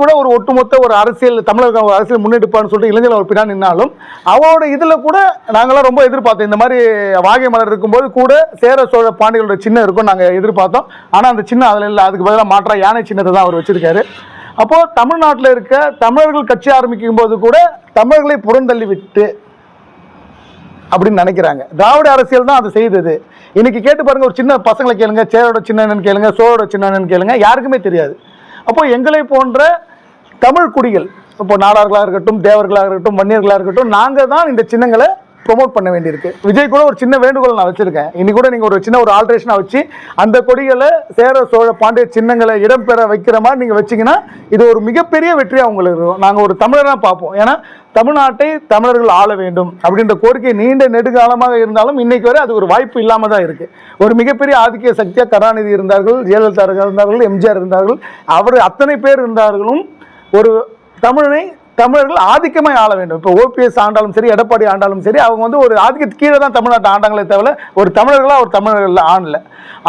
கூட ஒரு ஒட்டுமொத்த ஒரு அரசியல் தமிழக அரசியல் முன்னெடுப்பான்னு சொல்லிட்டு இளைஞர் ஒரு பின்னாடி நின்னாலும் அவரோட இதில் கூட நாங்களாம் ரொம்ப எதிர்பார்த்தோம். இந்த மாதிரி வாகை மலர் இருக்கும்போது கூட சேர சோழ பாண்டியர்களோட சின்னம் இருக்கும் நாங்கள் எதிர்பார்த்தோம். ஆனால் அந்த சின்னம் அதில் இல்லை. அதுக்கு பதிலாக மாற்றா யானை சின்னத்தை தான் அவர் வச்சிருக்காரு. அப்போது தமிழ்நாட்டில் இருக்க தமிழர்கள் கட்சி ஆரம்பிக்கும் போது கூட தமிழர்களை புறந்தள்ளி விட்டு அப்படின்னு நினைக்கிறாங்க. திராவிட அரசியல் தான் அது செய்தது. இன்னைக்கு கேட்டு பாருங்க ஒரு சின்ன பசங்களை கேளுங்க சேரோட சின்னன்னு கேளுங்க சோழோட சின்னன்னு கேளுங்க யாருக்குமே தெரியாது. அப்போ எங்களை போன்ற தமிழ் குடிகள் இப்போ நாடார்களாக இருக்கட்டும் தேவர்களாக இருக்கட்டும் வன்னியர்களாக இருக்கட்டும் நாங்கள் தான் இந்த சின்னங்களை ப்ரொமோட் பண்ண வேண்டியிருக்கு. விஜய் கூட ஒரு சின்ன வேண்டுகோள் நான் வச்சிருக்கேன். இன்னைக்கு கூட நீங்கள் ஒரு சின்ன ஒரு ஆல்ட்ரேஷனாக வச்சு அந்த கொடிகளை சேர சோழ பாண்டிய சின்னங்களை இடம்பெற வைக்கிற மாதிரி நீங்கள் வச்சிங்கன்னா இது ஒரு மிகப்பெரிய வெற்றியாக உங்களுக்கு இருக்கும். நாங்கள் ஒரு தமிழராக பார்ப்போம். ஏன்னா தமிழ்நாட்டை தமிழர்கள் ஆள வேண்டும் அப்படின்ற கோரிக்கை நீண்ட நெடுகாலமாக இருந்தாலும் இன்னைக்கு வரை அது ஒரு வாய்ப்பு இல்லாமல் தான் இருக்குது ஒரு மிகப்பெரிய ஆதிக்க சக்தியாக கருணாநிதி இருந்தார்கள் ஜெயலலிதா இருந்தார்கள் எம்ஜிஆர் இருந்தார்கள் அவர் அத்தனை பேர் இருந்தார்களும் ஒரு தமிழனை தமிழர்கள் ஆதிக்கமாக ஆள வேண்டும். இப்போ ஓபிஎஸ் ஆண்டாலும் சரி எடப்பாடி ஆண்டாலும் சரி அவங்க வந்து ஒரு ஆதிக்கத்து கீழே தான் தமிழ்நாட்டை ஆண்டாங்களே தவிர ஒரு தமிழர்களாக ஒரு தமிழர்கள் ஆணல.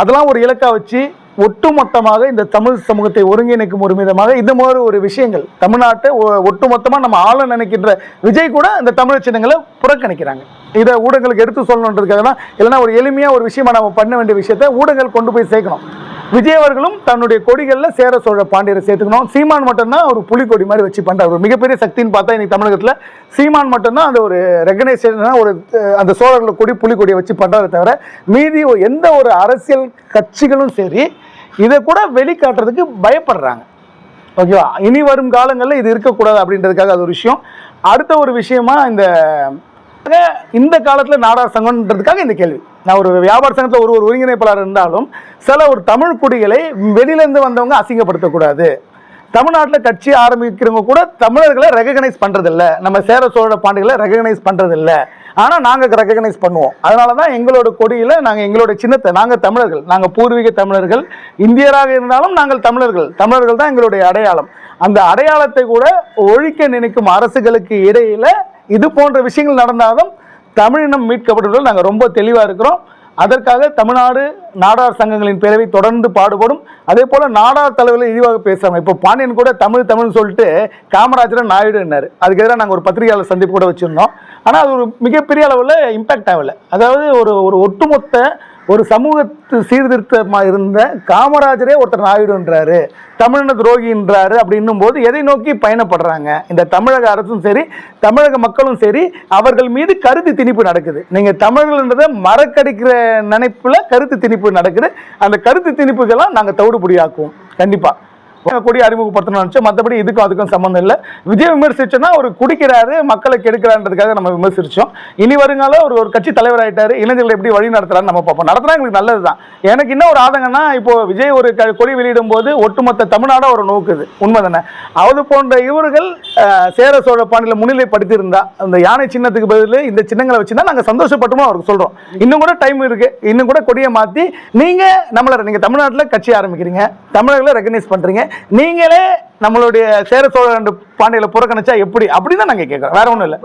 அதெல்லாம் ஒரு இலக்கா வச்சு ஒட்டுமொத்தமாக இந்த தமிழ் சமூகத்தை ஒருங்கிணைக்கும் ஒரு விதமாக இந்த மாதிரி ஒரு விஷயங்கள் தமிழ்நாட்டை ஒட்டுமொத்தமாக நம்ம ஆள நினைக்கின்ற விஜய் கூட இந்த தமிழ் சின்னங்களை புறக்கணிக்கிறாங்க. இதை ஊடகங்களுக்கு எடுத்து சொல்லணுன்றதுக்காக தான் இல்லைன்னா ஒரு எளிமையாக ஒரு விஷயமா நம்ம பண்ண வேண்டிய விஷயத்தை ஊடகங்கள் கொண்டு போய் சேர்க்கணும். விஜய் அவர்களும் தன்னுடைய கொடிகளில் சேர சோழ பாண்டியரை சேர்த்துக்கணும். சீமான் மட்டும்தான் ஒரு புலிக்கொடி மாதிரி வச்சு பண்ணுறார் ஒரு மிகப்பெரிய சக்தின்னு பார்த்தா இன்னைக்கு தமிழகத்தில் சீமான் மட்டும்தான் அந்த ஒரு ரெகனைசேஷன் ஒரு அந்த சோழர்கள் கொடி புலிக்கொடியை வச்சு பண்றாரு தவிர மீதி எந்த ஒரு அரசியல் கட்சிகளும் சரி இதை கூட வெளிக்காட்டுறதுக்கு பயப்படுறாங்க. ஓகேவா? இனி வரும் காலங்களில் இது இருக்கக்கூடாது அப்படின்றதுக்காக அது ஒரு விஷயம். அடுத்த ஒரு விஷயமா இந்த இந்த காலத்தில் நாடார் சங்கம்ன்றதுக்காக இந்த கேள்வி. நான் ஒரு வியாபார சங்கத்தில் ஒரு ஒரு ஒருங்கிணைப்பாளர் இருந்தாலும் சில ஒரு தமிழ் குடிகளை வெளியிலேருந்து வந்தவங்க அசிங்கப்படுத்தக்கூடாது. தமிழ்நாட்டில் கட்சி ஆரம்பிக்கிறவங்க கூட தமிழர்களை ரெகக்னைஸ் பண்ணுறதில்ல நம்ம சேர சோழ பாண்டிகளை ரெகக்னைஸ் பண்ணுறதில்ல ஆனால் நாங்கள் ரெகக்னைஸ் பண்ணுவோம். அதனால தான் எங்களோட கொடியில் நாங்கள் எங்களோட சின்னத்தை நாங்கள் தமிழர்கள் நாங்கள் பூர்வீக தமிழர்கள் இந்தியராக இருந்தாலும் நாங்கள் தமிழர்கள். தமிழர்கள் தான் எங்களுடைய அடையாளம். அந்த அடையாளத்தை கூட ஒழிக்க நினைக்கும் அரசுகளுக்கு இடையில் இது போன்ற விஷயங்கள் நடந்தாலும் தமிழினம் மீட்கப்படுவதில் நாங்கள் ரொம்ப தெளிவாக இருக்கிறோம். அதற்காக தமிழ்நாடு நாடார் சங்கங்களின் பேரவை தொடர்ந்து பாடுபடும். அதே போல் நாடார் தலைவர்கள் இழிவாக பேசுகிறாங்க இப்போ பாண்டியன் கூட தமிழ் தமிழ்னு சொல்லிட்டு காமராஜரை நாயுடுன்னாரு அதுக்கு எதிராக நாங்கள் ஒரு பத்திரிகையாளர் சந்திப்பு கூட வச்சுருந்தோம். ஆனால் அது ஒரு மிகப்பெரிய அளவில் இம்பேக்ட் ஆகலை. அதாவது ஒரு ஒரு ஒட்டுமொத்த ஒரு சமூகத்து சீர்திருத்தமாக இருந்த காமராஜரே ஒருத்தர் நாயுடுன்றாரு தமிழின துரோகின்றாரு அப்படின்னும் போது எதை நோக்கி பயணப்படுறாங்க? இந்த தமிழக அரசும் சரி தமிழக மக்களும் சரி அவர்கள் மீது கருத்து திணிப்பு நடக்குது. நீங்கள் தமிழர்கள்ன்றதை மறக்கடிக்கிற நினைப்பில் கருத்து திணிப்பு நடக்குது. அந்த கருத்து திணிப்புகள்லாம் நாங்கள் தவிடுபடியாக்குவோம். கண்டிப்பாக கொடி அறிமுகப்படுத்தணும்னு மற்றபடி இதுக்கும் அதுக்கும் சம்மந்தம் இல்லை. விஜய் விமர்சிச்சோன்னா அவர் குடிக்கிறாரு மக்களை கெடுக்கிறான்றதுக்காக நம்ம விமர்சிச்சோம். இனி வருங்கால ஒரு ஒரு கட்சி தலைவர் ஆயிட்டாரு இளைஞர்களை எப்படி வழி நடத்துறான்னு நம்ம பார்ப்போம். நடத்தினா எங்களுக்கு நல்லது தான் எனக்கு என்ன ஒரு ஆதங்கம்னா இப்போ விஜய் ஒரு க- கொடி வெளியிடும் போது ஒட்டுமொத்த தமிழ்நாட ஒரு நோக்குது. உண்மை தானே? அது போன்ற இவர்கள் சேர சோழ பாண்டியில் முன்னிலைப்படுத்தியிருந்தா அந்த யானை சின்னத்துக்கு பதில் இந்த சின்னங்களை வச்சுருந்தா நாங்கள் சந்தோஷப்பட்டோமோ அவருக்கு சொல்கிறோம் இன்னும் கூட டைம் இருக்குது இன்னும் கூட கொடியை மாற்றி நீங்கள் நம்மளை நீங்கள் தமிழ்நாட்டில் கட்சி ஆரம்பிக்கிறீங்க. தமிழர்களை ரெகனைஸ் பண்ணுறீங்க நீங்களே நம்மளுடைய சேர சோழ பாண்டியில புறக்கணிச்சா எப்படி? அப்படின்னு தான் நாங்கள் கேட்குறோம். வேற ஒன்றும் இல்லை.